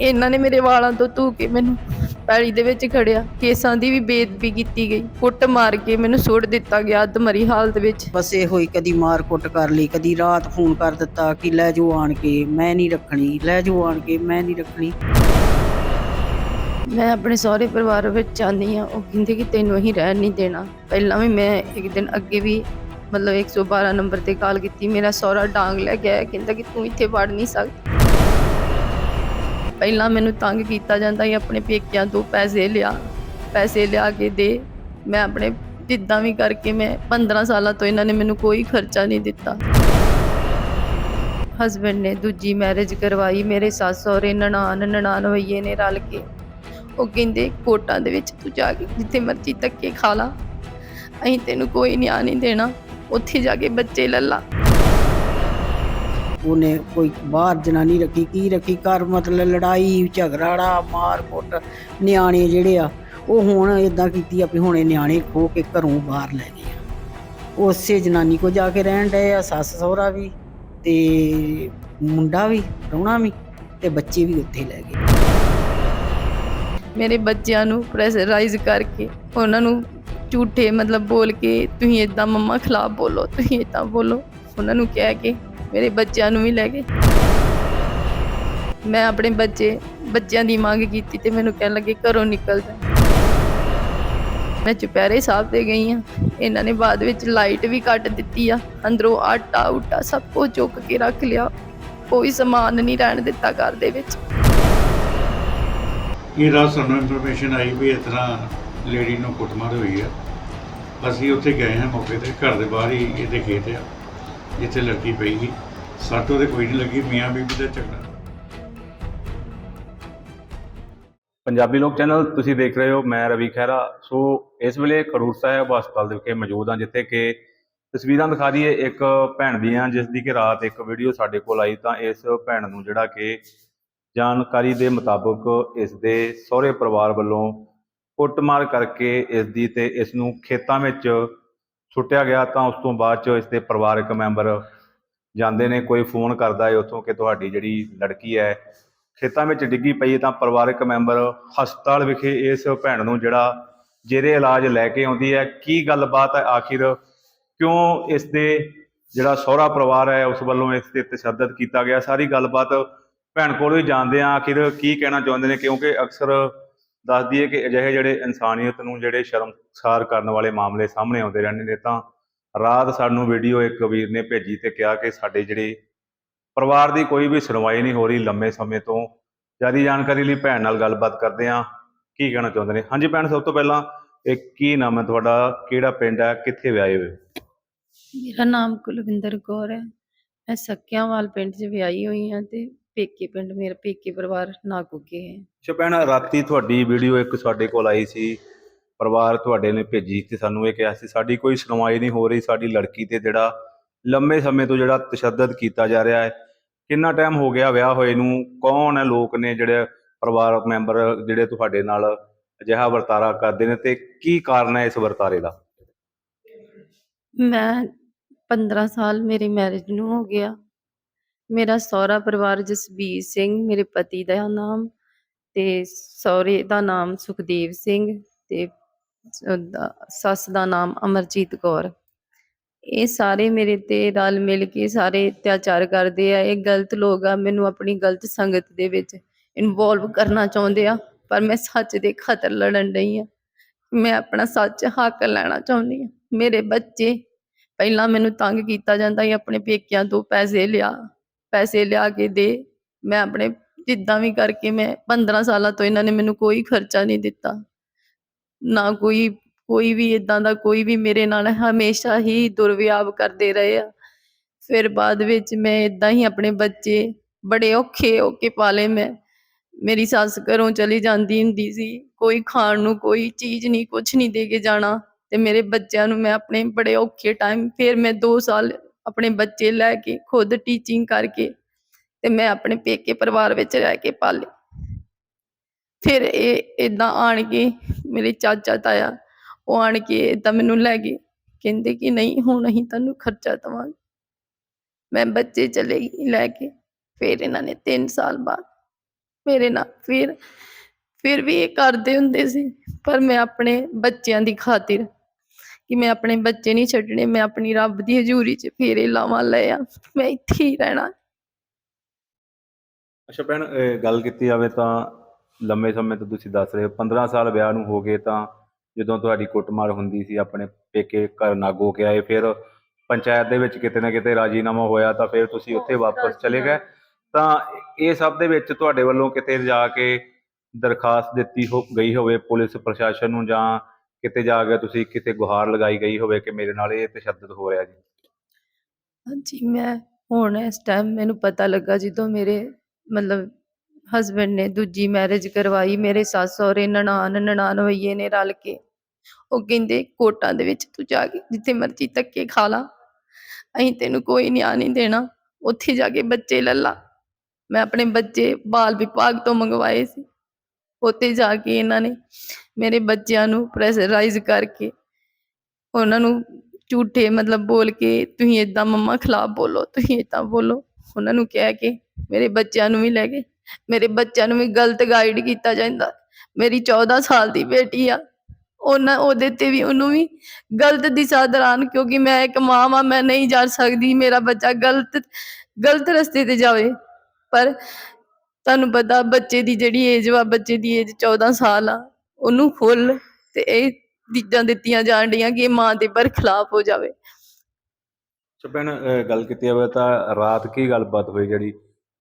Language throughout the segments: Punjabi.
ਇਹਨਾਂ ਨੇ ਮੇਰੇ ਵਾਲਾਂ ਤੋਂ ਧੂ ਕੇ ਮੈਨੂੰ ਪੈਲੀ ਦੇ ਵਿੱਚ ਖੜਿਆ। ਕੇਸਾਂ ਦੀ ਵੀ ਬੇਦਬੀ ਕੀਤੀ ਗਈ। ਕੁੱਟ ਮਾਰ ਕੇ ਮੈਨੂੰ ਸੁੱਟ ਦਿੱਤਾ ਗਿਆ ਅਧਮਰੀ ਹਾਲਤ ਵਿੱਚ। ਬਸ ਇਹੋ ਹੀ ਕਦੀ ਮਾਰ ਕੁੱਟ ਕਰ ਲਈ ਕਦੀ ਰਾਤ ਫੋਨ ਕਰ ਦਿੱਤਾ ਕਿ ਲੈ ਜਾਓ ਆਣ ਕੇ ਮੈਂ ਨਹੀਂ ਰੱਖਣੀ ਲੈ ਜਾਓ ਆਣ ਕੇ ਮੈਂ ਨਹੀਂ ਰੱਖਣੀ। ਮੈਂ ਆਪਣੇ ਸਹੁਰੇ ਪਰਿਵਾਰ ਵਿੱਚ ਚਾਹੁੰਦੀ ਹਾਂ ਉਹ ਕਹਿੰਦੇ ਕਿ ਤੈਨੂੰ ਅਸੀਂ ਰਹਿਣ ਨਹੀਂ ਦੇਣਾ। ਪਹਿਲਾਂ ਵੀ ਮੈਂ ਇੱਕ ਦਿਨ ਅੱਗੇ ਵੀ ਮਤਲਬ 112 ਨੰਬਰ ਤੇ ਕਾਲ ਕੀਤੀ ਮੇਰਾ ਸਹੁਰਾ ਡਾਂਗ ਲੈ ਆਇਆ ਕਹਿੰਦਾ ਕਿ ਤੂੰ ਇੱਥੇ ਵੜ ਨਹੀਂ ਸਕਦੀ। ਪਹਿਲਾਂ ਮੈਨੂੰ ਤੰਗ ਕੀਤਾ ਜਾਂਦਾ ਸੀ, ਆਪਣੇ ਪੇਕਿਆਂ ਤੋਂ ਪੈਸੇ ਲਿਆ ਪੈਸੇ ਲਿਆ ਕੇ ਦੇ। ਮੈਂ ਆਪਣੇ ਜਿੱਦਾਂ ਵੀ ਕਰਕੇ ਮੈਂ 15 ਸਾਲਾਂ ਤੋਂ ਇਹਨਾਂ ਨੇ ਮੈਨੂੰ ਕੋਈ ਖਰਚਾ ਨਹੀਂ ਦਿੱਤਾ। ਹਸਬੰਡ ਨੇ ਦੂਜੀ ਮੈਰਿਜ ਕਰਵਾਈ, ਮੇਰੇ ਸੱਸ ਸਹੁਰੇ ਨਨਾਣ ਨਨਾਣ ਹੋਈਏ ਨੇ ਰਲ ਕੇ। ਉਹ ਕਹਿੰਦੇ, ਕੋਟਾਂ ਦੇ ਵਿੱਚ ਤੂੰ ਜਾ ਕੇ ਜਿੱਥੇ ਮਰਜ਼ੀ ਧੱਕੇ ਖਾ ਲਾ। ਅਸੀਂ ਤੈਨੂੰ ਕੋਈ ਨਿਆਂ ਨਹੀਂ ਦੇਣਾ, ਉੱਥੇ ਜਾ ਕੇ ਬੱਚੇ ਲੱਲਾ। ਉਹਨੇ ਕੋਈ ਬਾਹਰ ਜਨਾਨੀ ਰੱਖੀ, ਕੀ ਰੱਖੀ? ਘਰ ਮਤਲਬ ਲੜਾਈ ਝਗੜਾੜਾ ਮਾਰ ਕੁੱਟ, ਨਿਆਣੇ ਜਿਹੜੇ ਆ, ਉਹ ਹੁਣ ਇਦਾਂ ਕੀਤੀ ਆ ਵੀ ਹੁਣ ਇਹ ਨਿਆਣੇ ਖੋ ਕੇ ਘਰੋਂ ਬਾਹਰ ਲੈ ਗਏ ਆ। ਉਸੇ ਜਨਾਨੀ ਕੋ ਜਾ ਕੇ ਰਹਿਣ ਡਏ ਆ, ਸੱਸ ਸਹੁਰਾ ਵੀ ਤੇ ਮੁੰਡਾ ਵੀ ਪ੍ਰਾਹੁਣਾ ਵੀ ਤੇ ਬੱਚੇ ਵੀ ਉੱਥੇ ਲੈ ਗਏ। ਮੇਰੇ ਬੱਚਿਆਂ ਨੂੰ ਪ੍ਰੈਸ਼ਰਾਈਜ਼ ਕਰਕੇ, ਉਹਨਾਂ ਨੂੰ ਝੂਠੇ ਮਤਲਬ ਬੋਲ ਕੇ, ਤੁਸੀਂ ਇਦਾਂ ਮੰਮਾ ਖਿਲਾਫ ਬੋਲੋ, ਤੁਸੀਂ ਇਦਾਂ ਬੋਲੋ। ਉਹਨਾਂ ਨੂੰ ਕਹਿ ਕੇ ਮੇਰੇ ਬੱਚਿਆਂ ਨੂੰ ਵੀ ਲੈ ਗਏ। ਮੈਂ ਆਪਣੇ ਬੱਚੇ, ਬੱਚਿਆਂ ਦੀ ਮੰਗ ਕੀਤੀ ਤੇ ਮੈਨੂੰ ਕਹਿਣ ਲੱਗੇ ਘਰੋਂ ਨਿਕਲ ਜਾ। ਮੈਂ ਚੁਪਹਿਰੇ ਸਾਹਿਬ ਤੇ ਗਈ ਆ। ਇਹਨਾਂ ਨੇ ਬਾਅਦ ਵਿੱਚ ਲਾਈਟ ਵੀ ਕੱਟ ਦਿੱਤੀ ਆ। ਅੰਦਰੋਂ ਆਟਾ ਉਟਾ ਸਭ ਕੁਝ ਚੁੱਕ ਕੇ ਰੱਖ ਲਿਆ। ਕੋਈ ਸਮਾਨ ਨਹੀਂ ਰਹਿਣ ਦਿੱਤਾ ਘਰ ਦੇ ਵਿੱਚ। ਇਹ ਰਾਤ ਸਾਨੂੰ ਇਨਫੋਰਮੇਸ਼ਨ ਆਈ ਵੀ ਇਸ ਤਰ੍ਹਾਂ ਲੇਡੀ ਨੂੰ ਕੁੱਟਮਾਰ ਹੋਈ ਆ। ਅਸੀਂ ਉੱਥੇ ਗਏ ਹਾਂ ਮੌਕੇ ਤੇ। ਘਰ ਦੇ ਬਾਹਰ ਹੀ ਇਹਦੇ ਖੇਤ ਆ। ਜਿੱਥੇ ਲੜਕੀ ਪਈ ਸੀ। ਸੱਟ ਉਹਦੇ ਕੋਈ ਨਹੀਂ ਲੱਗੀ, ਮੀਆਂ ਬੀਬੀ ਦਾ ਝਗੜਾ। ਪੰਜਾਬੀ ਲੋਕ ਚੈਨਲ, ਤੁਸੀਂ ਦੇਖ ਰਹੇ ਹੋ, ਮੈਂ ਰਵੀ ਖਹਿਰਾ। ਸੋ, ਇਸ ਵੇਲੇ ਖਰੂਰ ਸਾਹਿਬ ਹਸਪਤਾਲ ਦੇ ਵਿਖੇ ਮੌਜੂਦ ਹਾਂ, ਜਿੱਥੇ ਕਿ ਤਸਵੀਰਾਂ ਦਿਖਾ ਦਈਏ, ਇੱਕ ਭੈਣ ਦੀਆਂ ਜਿਸ ਦੀ ਕਿ ਰਾਤ ਇੱਕ ਵੀਡੀਓ ਸਾਡੇ ਕੋਲ ਆਈ, ਤਾਂ ਇਸ ਭੈਣ ਨੂੰ ਜਿਹੜਾ ਕਿ ਜਾਣਕਾਰੀ ਦੇ ਮੁਤਾਬਕ ਇਸ ਦੇ ਸਹੁਰੇ ਪਰਿਵਾਰ ਵੱਲੋਂ ਕੁੱਟਮਾਰ ਕਰਕੇ ਇਸ ਦੀ ਤੇ ਇਸ ਨੂੰ ਖੇਤਾਂ ਵਿੱਚ ਸੁੱਟਿਆ ਗਿਆ ਤਾਂ ਉਸ ਤੋਂ ਬਾਅਦ ਚ ਇਸ ਦੇ ਪਰਿਵਾਰਕ ਮੈਂਬਰ ਜਾਂਦੇ ਨੇ, ਕੋਈ ਫੋਨ ਕਰਦਾ ਹੈ ਉੱਥੋਂ ਕਿ ਤੁਹਾਡੀ ਜਿਹੜੀ ਲੜਕੀ ਹੈ, ਖੇਤਾਂ ਵਿੱਚ ਡਿੱਗੀ ਪਈ ਹੈ ਤਾਂ ਪਰਿਵਾਰਕ ਮੈਂਬਰ ਹਸਪਤਾਲ ਵਿਖੇ ਇਸ ਭੈਣ ਨੂੰ ਜਿਹੜਾ ਜੇਰੇ ਇਲਾਜ ਲੈ ਕੇ ਆਉਂਦੀ ਹੈ। ਕੀ ਗੱਲਬਾਤ ਹੈ? ਆਖਿਰ ਕਿਉਂ ਇਸ ਦੇ ਜਿਹੜਾ ਸਹੁਰਾ ਪਰਿਵਾਰ ਹੈ, ਉਸ ਵੱਲੋਂ ਇਸ ਤੇ ਤਸ਼ੱਦਦ ਕੀਤਾ ਗਿਆ? ਸਾਰੀ ਗੱਲਬਾਤ ਭੈਣ ਕੋਲੋਂ ਹੀ ਜਾਣਦੇ ਆ ਆਖਿਰ ਕੀ ਕਹਿਣਾ ਚਾਹੁੰਦੇ ਨੇ? ਕਿਉਂਕਿ ਅਕਸਰ ਦੱਸਦੀ ਹੈ ਕਿ ਅਜਿਹੇ ਜਿਹੜੇ ਇਨਸਾਨੀਅਤ ਨੂੰ ਜਿਹੜੇ ਸ਼ਰਮਸਾਰ ਕਰਨ ਵਾਲੇ ਮਾਮਲੇ ਸਾਹਮਣੇ ਆਉਂਦੇ ਰਹਿੰਦੇ ਨੇ, ਤਾਂ ਰਾਤ ਸਾਨੂੰ ਵੀਡੀਓ ਇੱਕ ਵੀਰ ਨੇ ਭੇਜੀ ਤੇ ਕਿਹਾ ਕਿ ਸਾਡੇ ਜਿਹੜੇ ਪਰਿਵਾਰ ਦੀ ਕੋਈ ਵੀ ਸੁਣਵਾਈ ਨਹੀਂ ਹੋ ਰਹੀ ਲੰਮੇ ਸਮੇਂ ਤੋਂ। ਜ਼ਿਆਦਾ ਜਾਣਕਾਰੀ ਲਈ ਭੈਣ ਨਾਲ ਗੱਲਬਾਤ ਕਰਦੇ ਆ ਕੀ ਕਹਿਣਾ ਚਾਹੁੰਦੇ ਨੇ? ਹਾਂਜੀ ਭੈਣ, ਸਭ ਤੋਂ ਪਹਿਲਾਂ ਇਹ ਕੀ ਨਾਮ ਹੈ ਤੁਹਾਡਾ? ਕਿਹੜਾ ਪਿੰਡ ਹੈ? ਕਿੱਥੇ ਵਿਆਹੇ ਹੋਏ? ਮੇਰਾ ਨਾਮ ਕੁਲਵਿੰਦਰ ਕੌਰ ਹੈ। ਮੈਂ ਸੱਕਿਆਂਵਾਲ ਪਿੰਡ 'ਚ ਵਿਆਹੀ ਹੋਈ ਹਾਂ ਤੇ ਪੇਕੇ ਪਿੰਡ ਮੇਰਾ ਪੇਕੇ ਪਰਿਵਾਰ ਨਾਗੋਕੇ ਹੈ। ਅੱਛਾ ਭੈਣ ਰਾਤੀ ਤੁਹਾਡੀ ਵੀਡੀਓ ਇੱਕ ਸਾਡੇ ਕੋਲ ਆਈ ਸੀ। ਪਰਿਵਾਰ ਤੁਹਾਡੇ ਨੇ ਭੇਜੀ ਤੇ ਸਾਨੂੰ ਇਹ ਕਿਹਾ ਸੀ ਸਾਡੀ ਕੋਈ ਸੁਣਵਾਈ ਨਹੀਂ ਹੋ ਰਹੀ ਸਾਡੀ ਲੜਕੀ ਤੇ ਜਿਹੜਾ ਲੰਮੇ ਸਮੇਂ ਤੋਂ ਜਿਹੜਾ ਤਸ਼ੱਦਦ ਕੀਤਾ ਜਾ ਰਿਹਾ ਹੈ ਕਿੰਨਾ ਟਾਈਮ ਹੋ ਗਿਆ ਵਿਆਹ ਹੋਏ ਨੂੰ ਕੌਣ ਹੈ ਲੋਕ ਨੇ ਜਿਹੜੇ ਪਰਿਵਾਰਕ ਮੈਂਬਰ ਜਿਹੜੇ ਤੁਹਾਡੇ ਨਾਲ ਅਜਿਹਾ ਵਰਤਾਰਾ ਕਰਦੇ ਨੇ ਤੇ ਕੀ ਕਾਰਨ ਹੈ ਇਸ ਵਰਤਾਰੇ ਦਾ? ਮੈਂ 15 ਸਾਲ ਮੇਰੀ ਮੈਰਿਜ ਨੂੰ ਹੋ ਗਿਆ। ਮੇਰਾ ਸਹੁਰਾ ਪਰਿਵਾਰ ਜਸਬੀਰ ਸਿੰਘ, ਮੇਰੇ ਪਤੀ ਦਾ ਨਾਮ ਤੇ ਸਹੁਰੇ ਦਾ ਨਾਮ ਸੁਖਦੇਵ ਸਿੰਘ ਤੇ ਸੱਸ ਦਾ ਨਾਮ ਅਮਰਜੀਤ ਕੌਰ। ਇਹ ਸਾਰੇ ਮੇਰੇ ਤੇ ਰਲ ਮਿਲ ਕੇ ਸਾਰੇ ਅਤਿਆਚਾਰ ਕਰਦੇ ਆ। ਇਹ ਗਲਤ ਲੋਕ ਆ, ਮੈਨੂੰ ਆਪਣੀ ਗਲਤ ਸੰਗਤ ਦੇ ਵਿੱਚ ਇਨਵੋਲਵ ਕਰਨਾ ਚਾਹੁੰਦੇ ਆ, ਪਰ ਮੈਂ ਸੱਚ ਦੇ ਖਤਰ ਲੜਨ ਡਈ ਆ। ਮੈਂ ਆਪਣਾ ਸੱਚ ਹੱਕ ਲੈਣਾ ਚਾਹੁੰਦੀ ਆ। ਮੇਰੇ ਬੱਚੇ ਪਹਿਲਾਂ ਮੈਨੂੰ ਤੰਗ ਕੀਤਾ ਜਾਂਦਾ ਸੀ, ਆਪਣੇ ਪੇਕਿਆਂ ਤੋਂ ਪੈਸੇ ਲਿਆ। ਪੈਸੇ ਲਿਆ ਕੇ ਦੇ। ਮੈਂ ਆਪਣੇ ਜਿੱਦਾਂ ਵੀ ਕਰਕੇ ਮੈਂ 15 ਸਾਲਾਂ ਤੋਂ ਇਹਨਾਂ ਨੇ ਮੈਨੂੰ ਕੋਈ ਖਰਚਾ ਨਹੀਂ ਦਿੱਤਾ। ਨਾ ਕੋਈ ਕੋਈ ਵੀ ਇਦਾਂ ਦਾ ਕੋਈ ਵੀ ਮੇਰੇ ਨਾਲ ਹਮੇਸ਼ਾ ਹੀ ਦੁਰਵਿਆਹ ਕਰਦੇ ਰਹੇ ਆ। ਫਿਰ ਬਾਅਦ ਵਿੱਚ ਮੈਂ ਇਦਾਂ ਹੀ ਆਪਣੇ ਬੱਚੇ ਬੜੇ ਔਖੇ ਹੋ ਕੇ ਪਾਲੇ ਮੈਂ। ਮੇਰੀ ਸੱਸ ਘਰੋਂ ਚਲੀ ਜਾਂਦੀ ਹੁੰਦੀ ਸੀ। ਕੋਈ ਖਾਣ ਨੂੰ ਕੋਈ ਚੀਜ਼ ਨਹੀਂ ਕੁਝ ਨਹੀਂ ਦੇ ਕੇ ਜਾਣਾ। ਤੇ ਮੇਰੇ ਬੱਚਿਆਂ ਨੂੰ ਮੈਂ ਆਪਣੇ ਬੜੇ ਔਖੇ ਟਾਈਮ ਫਿਰ ਮੈਂ 2 ਸਾਲ ਆਪਣੇ ਬੱਚੇ ਲੈ ਕੇ, ਖੁਦ ਟੀਚਿੰਗ ਕਰਕੇ ਤੇ ਮੈਂ ਆਪਣੇ ਪੇਕੇ ਪਰਿਵਾਰ ਵਿੱਚ ਰਹਿ ਕੇ ਪਾਲੇ। ਫਿਰ ਇਹ ਇਦਾਂ ਆਣ ਕੇ ਮੇਰੇ ਚਾਚਾ ਤਾਇਆ, ਉਹ ਆਣ ਕੇ ਇਦਾਂ ਮੈਨੂੰ ਲੈ ਗਏ, ਕਹਿੰਦੇ ਕਿ ਨਹੀਂ, ਹੁਣ ਅਸੀਂ ਤੁਹਾਨੂੰ ਖਰਚਾ ਦੇਵਾਂਗੇ। ਮੈਂ ਬੱਚੇ ਚਲੇ ਗਈ ਲੈ ਕੇ, ਫਿਰ ਇਹਨਾਂ ਨੇ 3 ਸਾਲ ਬਾਅਦ ਮੇਰੇ ਨਾਲ ਫਿਰ ਫਿਰ ਵੀ ਇਹ ਕਰਦੇ ਹੁੰਦੇ ਸੀ, ਪਰ ਮੈਂ ਆਪਣੇ ਬੱਚਿਆਂ ਦੀ ਖਾਤਰ ਕਿ ਮੈਂ ਆਪਣੇ ਬੱਚੇ ਨਹੀਂ ਛੱਡਣੇ ਮੈਂ ਆਪਣੀ ਰੱਬ ਦੀ ਹਜ਼ੂਰੀ 'ਚ ਫੇਰੇ ਲਾਵਾਂ ਲਏ ਆ ਮੈਂ ਇੱਥੇ ਹੀ ਰਹਿਣਾ। ਅੱਛਾ ਭੈਣ ਗੱਲ ਕੀਤੀ ਜਾਵੇ ਤਾਂ ਲੰਮੇ ਸਮੇਂ ਤੋਂ ਤੁਸੀਂ ਦੱਸ ਰਹੇ ਹੋ 15 ਸਾਲ ਵਿਆਹ ਨੂੰ ਹੋ ਗਏ ਤਾਂ ਜਦੋਂ ਤੁਹਾਡੀ ਕੁੱਟਮਾਰ ਹੁੰਦੀ ਸੀ ਆਪਣੇ ਪੇਕੇ ਘਰ ਨਾਗੋ ਕੇ ਆਏ ਫਿਰ ਪੰਚਾਇਤ ਦੇ ਵਿੱਚ ਕਿਤੇ ਨਾ ਕਿਤੇ ਰਾਜੀਨਾਮਾ ਹੋਇਆ ਤਾਂ ਫਿਰ ਤੁਸੀਂ ਉੱਥੇ ਵਾਪਸ ਚਲੇ ਗਏ। ਤਾਂ ਇਹ ਸਭ ਦੇ ਵਿੱਚ ਤੁਹਾਡੇ ਵੱਲੋਂ ਕਿਤੇ ਜਾ ਕੇ ਦਰਖਾਸਤ ਦਿੱਤੀ ਹੋ ਗਈ ਹੋਵੇ ਪੁਲਿਸ ਪ੍ਰਸ਼ਾਸਨ ਨੂੰ ਜਾਂ ਕਿਤੇ ਜਾ ਕੇ ਤੁਸੀਂ ਕਿਤੇ ਗੁਹਾਰ ਲਗਾਈ ਗਈ ਹੋਵੇ ਕਿ ਮੇਰੇ ਨਾਲ ਇਹ ਤਸ਼ੱਦਦ ਹੋ ਰਿਹਾ ਜੀ? ਹਾਂਜੀ, ਮੈਂ ਹੁਣ ਇਸ ਟਾਈਮ ਮੈਨੂੰ ਪਤਾ ਲੱਗਾ ਜਦੋਂ ਮੇਰੇ ਮਤਲਬ ਹਸਬੰਡ ਨੇ ਦੂਜੀ ਮੈਰਿਜ ਕਰਵਾਈ, ਮੇਰੇ ਸੱਸ ਸਹੁਰੇ ਨਨਾਣ ਨਨਾਣਵਈਏ ਨੇ ਰਲ ਕੇ। ਉਹ ਕਹਿੰਦੇ, ਕੋਟਾਂ ਦੇ ਵਿੱਚ ਤੂੰ ਜਾ ਕੇ ਜਿੱਥੇ ਮਰਜ਼ੀ ਧੱਕੇ ਖਾ ਲਾ। ਅਸੀਂ ਤੈਨੂੰ ਕੋਈ ਨਿਆਂ ਨਹੀਂ ਦੇਣਾ। ਉੱਥੇ ਜਾ ਕੇ ਬੱਚੇ ਲੈ। ਮੈਂ ਆਪਣੇ ਬੱਚੇ ਬਾਲ ਵਿਭਾਗ ਤੋਂ ਮੰਗਵਾਏ ਸੀ। ਉੱਥੇ ਜਾ ਕੇ ਇਹਨਾਂ ਨੇ ਮੇਰੇ ਬੱਚਿਆਂ ਨੂੰ ਪ੍ਰੈਸ਼ਰਾਈਜ਼ ਕਰਕੇ, ਉਹਨਾਂ ਨੂੰ ਝੂਠੇ ਮਤਲਬ ਬੋਲ ਕੇ, ਤੁਸੀਂ ਇਦਾਂ ਮੰਮਾ ਖਿਲਾਫ ਬੋਲੋ, ਤੁਸੀਂ ਇਦਾਂ ਬੋਲੋ। ਉਹਨਾਂ ਨੂੰ ਕਹਿ ਕੇ ਮੇਰੇ ਬੱਚਿਆਂ ਨੂੰ ਵੀ ਲੈ ਕੇ ਮੇਰੇ ਬੱਚਿਆਂ ਨੂੰ ਵੀ ਗਲਤ ਗਾਈਡ ਕੀਤਾ ਜਾਂਦਾ। ਮੇਰੀ 14 ਸਾਲ ਦੀ ਬੇਟੀ ਆ। ਉਹਨਾਂ, ਉਹਦੇ ਤੇ ਵੀ ਉਹਨੂੰ ਵੀ ਗਲਤ ਦਿਸ਼ਾ ਦੌਰਾਨ, ਕਿਉਂਕਿ ਮੈਂ ਇੱਕ ਮਾਂ ਵਾਂ, ਮੈਂ ਨਹੀਂ ਜਾ ਸਕਦੀ ਮੇਰਾ ਬੱਚਾ ਗਲਤ ਗਲਤ ਰਸਤੇ ਤੇ ਜਾਵੇ। ਪਰ ਤੁਹਾਨੂੰ ਪਤਾ ਬੱਚੇ ਦੀ ਜਿਹੜੀ ਏਜ ਵਾ, ਬੱਚੇ ਦੀ ਏਜ 14 ਸਾਲ ਆ। ਉਹਨੂੰ ਫੁੱਲ ਤੇ ਇਹ ਚੀਜ਼ਾਂ ਦਿੱਤੀਆਂ ਜਾਣ ਡੀਆਂ ਕਿ ਇਹ ਮਾਂ ਦੇ ਪਰ ਖਿਲਾਫ ਹੋ ਜਾਵੇ। ਸੋ ਗੱਲ ਕੀਤੀ ਜਾਵੇ ਤਾਂ ਰਾਤ ਕੀ ਗੱਲਬਾਤ ਹੋਈ ਜਿਹੜੀ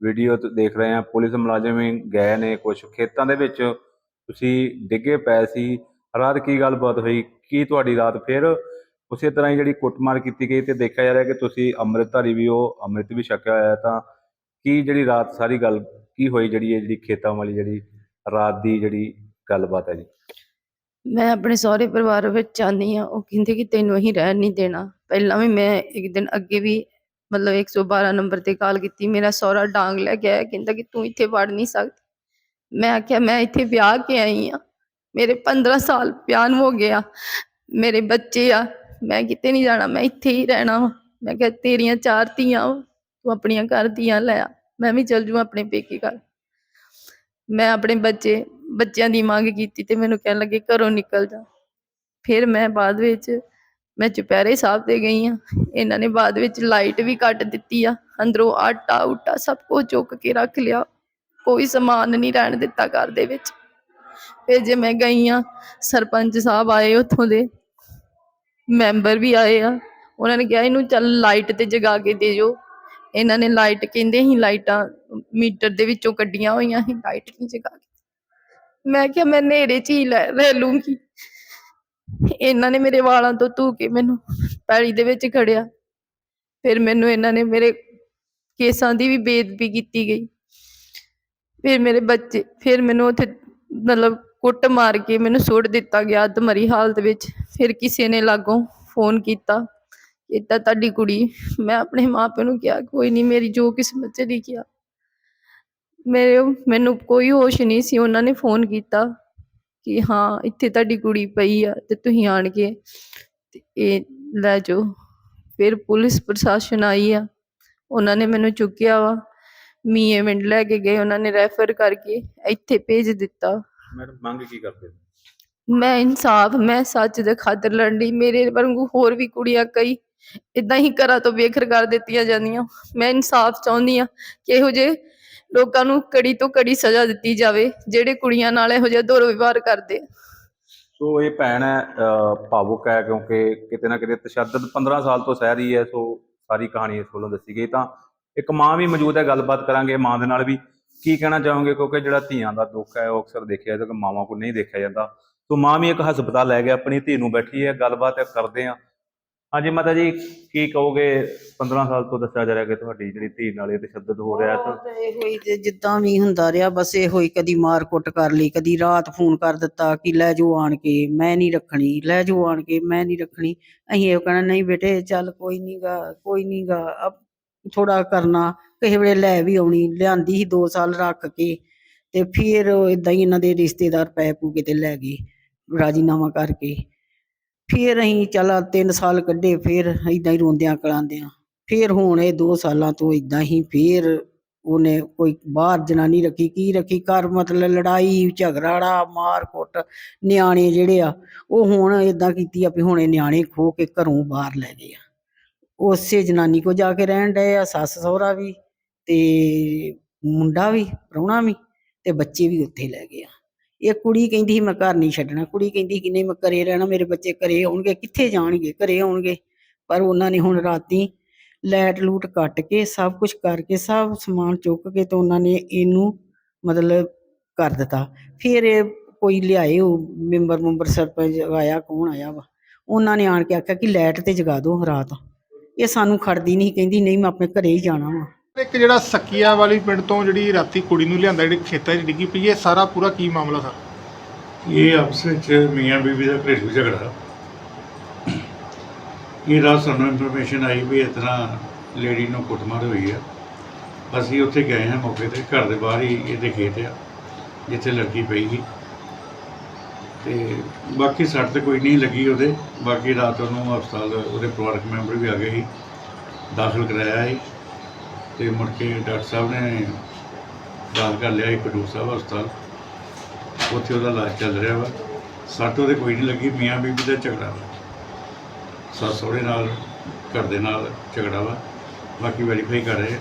ਵੀਡੀਓ ਤੇ ਦੇਖ ਰਹੇ ਆ ਪੁਲਿਸ ਮੁਲਾਜ਼ਮ ਗਏ ਨੇ ਕੁਝ ਖੇਤਾਂ ਦੇ ਵਿੱਚ ਤੁਸੀਂ ਡਿੱਗੇ ਪਏ ਸੀ। ਰਾਤ ਕੀ ਗੱਲਬਾਤ ਹੋਈ? ਕੀ ਤੁਹਾਡੀ ਰਾਤ ਫਿਰ ਉਸੇ ਤਰ੍ਹਾਂ ਹੀ ਜਿਹੜੀ ਕੁੱਟਮਾਰ ਕੀਤੀ ਗਈ ਤੇ ਦੇਖਿਆ ਜਾ ਰਿਹਾ ਕਿ ਤੁਸੀਂ ਅੰਮ੍ਰਿਤਧਾਰੀ ਵੀ ਹੋ, ਅੰਮ੍ਰਿਤ ਵੀ ਛਕਿਆ ਹੋਇਆ ਤਾਂ ਕੀ ਜਿਹੜੀ ਰਾਤ ਸਾਰੀ ਗੱਲ, ਕੀ ਹੋਈ ਜਿਹੜੀ ਇਹ ਜਿਹੜੀ ਖੇਤਾਂ ਵਾਲੀ ਜਿਹੜੀ ਰਾਤ ਦੀ ਜਿਹੜੀ ਗੱਲਬਾਤ ਹੈ ਜੀ। ਮੈਂ ਆਪਣੇ ਸਹੁਰੇ ਪਰਿਵਾਰ ਵਿੱਚ ਚਾਹੁੰਦੀ ਆ ਉਹ ਕਹਿੰਦੇ ਕਿ ਤੈਨੂੰ ਅਸੀਂ ਰਹਿਣ ਨਹੀਂ ਦੇਣਾ। ਪਹਿਲਾਂ ਵੀ ਮੈਂ ਇੱਕ ਦਿਨ ਅੱਗੇ ਵੀ ਮਤਲਬ 112 ਨੰਬਰ ਤੇ ਕਾਲ ਕੀਤੀ, ਮੇਰਾ ਸਹੁਰਾ ਡਾਂਗ ਲੈ ਕੇ ਆਇਆ ਕਹਿੰਦਾ ਕਿ ਤੂੰ ਇੱਥੇ ਵੜ ਨਹੀਂ ਸਕਦੀ। ਮੈਂ ਆਖਿਆ ਮੈਂ ਇੱਥੇ ਵਿਆਹ ਕੇ ਆਈ ਆ ਮੇਰੇ 15 ਸਾਲ ਵਿਆਹ ਨੂੰ ਹੋ ਗਿਆ ਮੇਰੇ ਬੱਚੇ ਆ, ਮੈਂ ਕਿਤੇ ਨਹੀਂ ਜਾਣਾ, ਮੈਂ ਇੱਥੇ ਹੀ ਰਹਿਣਾ ਵਾ। ਮੈਂ ਕਿਹਾ, ਤੇਰੀਆਂ ਚਾਰ ਧੀਆਂ ਵਾ, ਤੂੰ ਆਪਣੀਆਂ ਘਰ ਧੀਆਂ ਲੈ ਆ, ਮੈਂ ਵੀ ਚਲ ਜੂ ਆਪਣੇ ਪੇਕੇ ਘਰ। ਮੈਂ ਆਪਣੇ ਬੱਚੇ ਬੱਚਿਆਂ ਦੀ ਮੰਗ ਕੀਤੀ ਤੇ ਮੈਨੂੰ ਕਹਿਣ ਲੱਗੇ, ਘਰੋਂ ਨਿਕਲ ਜਾ। ਫਿਰ ਮੈਂ ਬਾਅਦ ਵਿੱਚ, ਮੈਂ ਚੁਪਹਿਰੇ ਸਾਹਿਬ ਤੇ ਗਈ ਆ ਇਹਨਾਂ ਨੇ ਬਾਅਦ ਵਿੱਚ ਲਾਈਟ ਵੀ ਕੱਟ ਦਿੱਤੀ ਆ। ਅੰਦਰੋਂ ਆਟਾ ਉਟਾ ਸਭ ਕੁਝ ਚੁੱਕ ਕੇ ਰੱਖ ਲਿਆ। ਕੋਈ ਸਮਾਨ ਨਹੀਂ ਰਹਿਣ ਦਿੱਤਾ ਘਰ ਦੇ ਵਿੱਚ। ਫਿਰ ਜੇ ਮੈਂ ਗਈ ਆ ਸਰਪੰਚ ਸਾਹਿਬ ਆਏ ਉੱਥੋਂ ਦੇ। ਮੈਂਬਰ ਵੀ ਆਏ ਆ। ਉਹਨਾਂ ਨੇ ਕਿਹਾ, ਇਹਨੂੰ ਚੱਲ ਲਾਈਟ ਤੇ ਜਗਾ ਕੇ ਦੇ ਜੋ। ਇਹਨਾਂ ਨੇ ਲਾਈਟ, ਕਹਿੰਦੇ ਹੀ ਲਾਈਟਾਂ ਮੀਟਰ ਦੇ ਵਿੱਚੋਂ ਕੱਢੀਆਂ ਹੋਈਆਂ ਸੀ। ਲਾਈਟ ਨਹੀਂ ਜਗਾ ਕੇ ਮੈਂ ਕਿਹਾ ਮੈਂ ਨੇਰੇ ਚ ਹੀ ਲੈ ਰਹਿ ਲੂੰਗੀ। ਇਹਨਾਂ ਨੇ ਮੇਰੇ ਵਾਲਾਂ ਤੋਂ ਧੂ ਕੇ ਮੈਨੂੰ ਪੈਲੀ ਦੇ ਵਿੱਚ ਖੜਿਆ। ਫਿਰ ਮੈਨੂੰ ਇਹਨਾਂ ਨੇ ਮੇਰੇ ਕੇਸਾਂ ਦੀ ਵੀ ਬੇਦਬੀ ਕੀਤੀ ਗਈ। ਫਿਰ ਮੇਰੇ ਬੱਚੇ ਫਿਰ ਮੈਨੂੰ ਉੱਥੇ ਮਤਲਬ ਕੁੱਟ ਮਾਰ ਕੇ ਮੈਨੂੰ ਸੁੱਟ ਦਿੱਤਾ ਗਿਆ ਅਧਮਰੀ ਹਾਲਤ ਵਿੱਚ। ਫਿਰ ਕਿਸੇ ਨੇ ਲਾਗੋਂ ਫੋਨ ਕੀਤਾ ਇਦਾਂ ਤੁਹਾਡੀ ਕੁੜੀ ਮੈਂ ਆਪਣੇ ਮਾਪਿਆਂ ਨੂੰ ਕਿਹਾ, ਕੋਈ ਨਹੀਂ ਮੇਰੀ ਜੋ ਕਿਸਮਤ ਚ ਲਿਖਿਆ। ਮੇਰੇ ਮੈਨੂੰ ਕੋਈ ਹੋਸ਼ ਨਹੀਂ ਸੀ ਉਹਨਾਂ ਨੇ ਫੋਨ ਕੀਤਾ ਕਿ ਹਾਂ ਇੱਥੇ ਤੁਹਾਡੀ ਕੁੜੀ ਪਈ ਆ ਤੇ ਤੁਸੀਂ ਆਣ ਕੇ ਤੇ ਇਹ ਲੈ ਜਾਓ। ਫਿਰ ਪੁਲਿਸ ਪ੍ਰਸ਼ਾਸਨ ਆਈ ਆ ਉਹਨਾਂ ਨੇ ਮੈਨੂੰ ਚੁੱਕਿਆ ਵਾ। ਮੀਏ ਮਿੰਟ ਲੈ ਕੇ ਗਏ ਉਹਨਾਂ ਨੇ ਰੈਫਰ ਕਰਕੇ ਇੱਥੇ ਭੇਜ ਦਿੱਤਾ। ਮੈਡਮ ਮੰਗ ਕੀ ਕਰਦੇ ਹੋ? ਮੈਂ ਇਨਸਾਫ ਮੈਂ ਸੱਚ ਦੇ ਖਾਤਰ ਲੜਨੀ ਮੇਰੇ ਵਾਂਗੂ ਹੋਰ ਵੀ ਕੁੜੀਆਂ ਕਈ ਇਦਾਂ ਹੀ ਘਰਾਂ ਤੋਂ ਬੇਘਰ ਕਰ ਦਿੱਤੀਆਂ ਜਾਂਦੀਆਂ। ਮੈਂ ਇਨਸਾਫ ਚਾਹੁੰਦੀ ਆ ਕਿ ਇਹੋ ਜਿਹੇ ਲੋਕਾਂ ਨੂੰ ਕੜੀ ਤੋਂ ਕੜੀ ਸਜ਼ਾ ਦਿੱਤੀ ਜਾਵੇ, ਜਿਹੜੇ ਕੁੜੀਆਂ ਨਾਲ ਇਹੋ ਜਿਹਾ ਦੁਰਵਿਵਹਾਰ ਕਰਦੇ ਆ। ਸੋ ਇਹ ਭੈਣ ਹੈ, ਅਹ, ਭਾਵੁਕ ਹੈ ਕਿਉਂਕਿ ਕਿਤੇ ਨਾ ਕਿਤੇ ਤਸ਼ੱਦਦ 15 ਸਾਲ ਤੋਂ ਸਹਿ ਰਹੀ ਹੈ, ਸੋ ਸਾਰੀ ਕਹਾਣੀ ਇਸ ਵੱਲੋਂ ਦੱਸੀ ਗਈ। ਤਾਂ ਇੱਕ ਮਾਂ ਵੀ ਮੌਜੂਦ ਹੈ, ਗੱਲਬਾਤ ਕਰਾਂਗੇ ਮਾਂ ਦੇ ਨਾਲ ਵੀ। ਕੀ ਕਹਿਣਾ ਚਾਹੋਗੇ? ਕਿਉਂਕਿ ਜਿਹੜਾ ਧੀਆਂ ਦਾ ਦੁੱਖ ਹੈ, ਉਹ ਅਕਸਰ ਦੇਖਿਆ ਜਾਂਦਾ ਕਿ ਮਾਵਾਂ ਕੋਲ ਨਹੀਂ ਦੇਖਿਆ ਜਾਂਦਾ। ਸੋ ਮਾਂ ਵੀ ਇੱਕ ਹਸਪਤਾਲ ਲੈ ਗਿਆ ਆਪਣੀ ਧੀ ਨੂੰ ਬੈਠੀ ਹੈ, ਗੱਲਬਾਤ ਕਰਦੇ ਆ ਹਾਂਜੀ ਮਾਤਾ ਜੀ, ਕੀ ਕਹੋਗੇ? 15 ਸਾਲ ਤੋਂ ਦੱਸਿਆ ਜਾ ਰਿਹਾ ਕਿ ਤੁਹਾਡੀ ਜਿਹੜੀ ਧੀ ਨਾਲ ਇਹ ਤਸ਼ੱਦਦ ਹੋ ਰਿਹਾ ਤਾਂ ਬਹੁਤ ਇਹੋ ਹੀ ਤੇ ਜਿੱਦਾਂ ਵੀ ਹੁੰਦਾ ਰਿਹਾ, ਬਸ ਇਹੋ ਹੀ ਕਦੀ ਮਾਰ ਕੁੱਟ ਕਰ ਲਈ, ਕਦੀ ਰਾਤ ਫੋਨ ਕਰ ਦਿੱਤਾ ਕਿ ਲੈ ਜਾਓ ਆਣ ਕੇ, ਮੈਂ ਨਹੀਂ ਰੱਖਣੀ, ਲੈ ਜਾਓ ਆਣ ਕੇ, ਮੈਂ ਨਹੀਂ ਰੱਖਣੀ। ਅਸੀਂ ਇਹ ਕਹਿਣਾ, ਨਹੀਂ ਬੇਟੇ, ਚੱਲ ਕੋਈ ਨਹੀਂਗਾ ਕੋਈ ਨਹੀਂਗਾ ਥੋੜਾ ਕਰਨਾ, ਕਿਸੇ ਵੇਲੇ ਲੈ ਵੀ ਆਉਣੀ, ਲਿਆਂਦੀ ਸੀ 2 ਸਾਲ ਰੱਖ ਕੇ ਤੇ ਫਿਰ ਇਦਾਂ ਹੀ ਇਹਨਾਂ ਦੇ ਰਿਸ਼ਤੇਦਾਰ ਪੈ ਪੂ ਕੇ ਤੇ ਲੈ ਗਏ, ਰਾਜੀਨਾਮਾ ਕਰਕੇ। ਫਿਰ ਅਸੀਂ ਚੱਲ ਤਿੰਨ ਸਾਲ ਕੱਢੇ, ਫਿਰ ਇਦਾਂ ਹੀ ਰੋਂਦਿਆਂ ਕਲਾਂਦਿਆਂ। ਫਿਰ ਹੁਣ ਇਹ 2 ਸਾਲਾਂ ਤੋਂ ਇਦਾਂ ਹੀ ਫਿਰ ਉਹਨੇ ਕੋਈ ਬਾਹਰ ਜਨਾਨੀ ਰੱਖੀ, ਕੀ ਰੱਖੀ? ਘਰ ਮਤਲਬ ਲੜਾਈ ਝਗੜਾੜਾ ਮਾਰ ਕੁੱਟ, ਨਿਆਣੇ ਜਿਹੜੇ ਆ, ਉਹ ਹੁਣ ਇਦਾਂ ਕੀਤੀ ਆ ਵੀ ਹੁਣੇ ਨਿਆਣੇ ਖੋ ਕੇ ਘਰੋਂ ਬਾਹਰ ਲੈ ਗਏ ਆ। ਉਸੇ ਜਨਾਨੀ ਕੋ ਜਾ ਕੇ ਰਹਿਣ ਡਏ ਆ, ਸੱਸ ਸਹੁਰਾ ਵੀ ਤੇ ਮੁੰਡਾ ਵੀ, ਪ੍ਰਾਹੁਣਾ ਵੀ ਤੇ ਬੱਚੇ ਵੀ ਉੱਥੇ ਲੈ ਗਏ ਆ। ਇਹ ਕੁੜੀ ਕਹਿੰਦੀ ਸੀ, ਮੈਂ ਘਰ ਨਹੀਂ ਛੱਡਣਾ। ਕੁੜੀ ਕਹਿੰਦੀ ਕਿ ਨਹੀਂ, ਮੈਂ ਘਰੇ ਰਹਿਣਾ, ਮੇਰੇ ਬੱਚੇ ਘਰੇ ਆਉਣਗੇ, ਕਿੱਥੇ ਜਾਣਗੇ? ਘਰੇ ਆਉਣਗੇ। ਪਰ ਉਹਨਾਂ ਨੇ ਹੁਣ ਰਾਤੀ ਲੈਟ ਲੂਟ ਕੱਟ ਕੇ, ਸਭ ਕੁਝ ਕਰਕੇ, ਸਭ ਸਮਾਨ ਚੁੱਕ ਕੇ ਤੇ ਉਹਨਾਂ ਨੇ ਇਹਨੂੰ ਮਤਲਬ ਕਰ ਦਿੱਤਾ। ਫਿਰ ਇਹ ਕੋਈ ਲਿਆਏ ਉਹ ਮੈਂਬਰ ਮੁੰਬਰ ਸਰਪੰਚ ਆਇਆ, ਕੌਣ ਆਇਆ ਵਾ? ਉਹਨਾਂ ਨੇ ਆਣ ਕੇ ਆਖਿਆ ਕਿ ਲਾਈਟ ਤੇ ਜਗਾ ਦਿਓ ਰਾਤ। ਇਹ ਸਾਨੂੰ ਖੜਦੀ ਨਹੀਂ ਕਹਿੰਦੀ, ਨਹੀਂ, ਮੈਂ ਆਪਣੇ ਘਰੇ ਹੀ ਜਾਣਾ ਵਾ। ਇੱਕ ਜਿਹੜਾ ਸੱਕੀਆ ਵਾਲੀ ਪਿੰਡ ਤੋਂ ਜਿਹੜੀ ਰਾਤੀ ਕੁੜੀ ਨੂੰ ਲਿਆਂਦਾ, ਜਿਹੜੀ ਖੇਤਾਂ 'ਚ ਡਿੱਗੀ ਪਈ ਇਹ ਸਾਰਾ ਪੂਰਾ ਕੀ ਮਾਮਲਾ ਸਰ? ਇਹ ਆਪਸ ਵਿੱਚ ਮੀਆਂ ਬੀਬੀ ਦਾ ਘਰੇਲੂ ਝਗੜਾ। ਇਹ ਰਾਤ ਸਾਨੂੰ ਇਨਫੋਰਮੇਸ਼ਨ ਆਈ ਵੀ ਇਸ ਤਰ੍ਹਾਂ ਲੇਡੀ ਨੂੰ ਕੁੱਟਮਾਰ ਹੋਈ ਆ। ਅਸੀਂ ਉੱਥੇ ਗਏ ਹਾਂ ਮੌਕੇ ਤੇ, ਘਰ ਦੇ ਬਾਹਰ ਹੀ ਇਹਦੇ ਖੇਤ ਆ, ਜਿੱਥੇ ਲੜਕੀ ਪਈ ਸੀ। ਤੇ ਬਾਕੀ ਸੱਟ ਤੇ ਕੋਈ ਨਹੀਂ ਲੱਗੀ ਉਹਦੇ। ਬਾਕੀ ਰਾਤ ਉਹਨੂੰ ਹਸਪਤਾਲ, ਉਹਦੇ ਪਰਿਵਾਰਕ ਮੈਂਬਰ ਵੀ ਆ ਗਏ ਸੀ, ਦਾਖਲ ਕਰਾਇਆ ਸੀ। ਤੇ ਮੁੜ ਕੇ ਡਾਕਟਰ ਸਾਹਿਬ ਨੇ ਦਾਖਲ ਕਰ ਲਿਆ ਇੱਕ ਖਡੂਰ ਸਾਹਿਬ ਹਸਪਤਾਲ। ਉੱਥੇ ਉਹਦਾ ਇਲਾਜ ਚੱਲ ਰਿਹਾ ਵਾ। ਸੱਟ ਉਹਦੇ ਕੋਈ ਨਹੀਂ ਲੱਗੀ ਮੀਆਂ ਬੀਬੀ ਦਾ ਝਗੜਾ ਵਾ। ਸੱਸ ਸਹੁਰੇ ਨਾਲ ਘਰ ਦੇ ਨਾਲ ਝਗੜਾ ਵਾ। ਬਾਕੀ ਵੈਰੀਫਾਈ ਕਰ ਰਹੇ।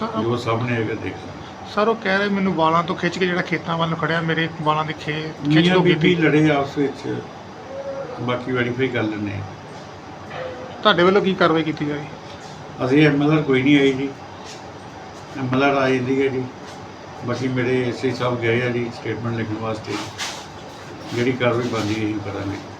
ਸਰ ਜੋ ਸਾਹਮਣੇ ਆਏਗਾ ਦੇਖ। ਸਰ ਉਹ ਕਹਿ ਰਹੇ ਮੈਨੂੰ ਵਾਲਾਂ ਤੋਂ ਖਿੱਚ ਕੇ ਜਿਹੜਾ ਖੇਤਾਂ ਵੱਲ ਨੂੰ ਖੜਿਆ ਮੇਰੇ ਵਾਲਾਂ ਦੀ ਖੇ ਖਿੱਚ ਤੋਂ ਬੀਬੀ ਲੜੇ ਆਪਸ ਵਿੱਚ। ਬਾਕੀ ਵੈਰੀਫਾਈ ਕਰ ਆ। ਤੁਹਾਡੇ ਵੱਲੋਂ ਕੀ ਕਾਰਵਾਈ ਕੀਤੀ ਜਾ ਰਹੀ ਅਸੀਂ ਐਮਐਲਆਰ ਕੋਈ ਨਹੀਂ ਆਈ ਜੀ। ਐਮਐਲਆਰ ਆ ਜਾਂਦੀ ਹੈ ਜੀ। ਬਾਕੀ ਮੇਰੇ ਐਸਆਈ ਸਾਹਿਬ ਗਏ ਆ ਜੀ ਸਟੇਟਮੈਂਟ ਲਿਖਣ ਵਾਸਤੇ। ਜਿਹੜੀ ਕਾਰਵਾਈ ਬਣਦੀ ਹੈ, ਅਸੀਂ ਕਰਾਂਗੇ।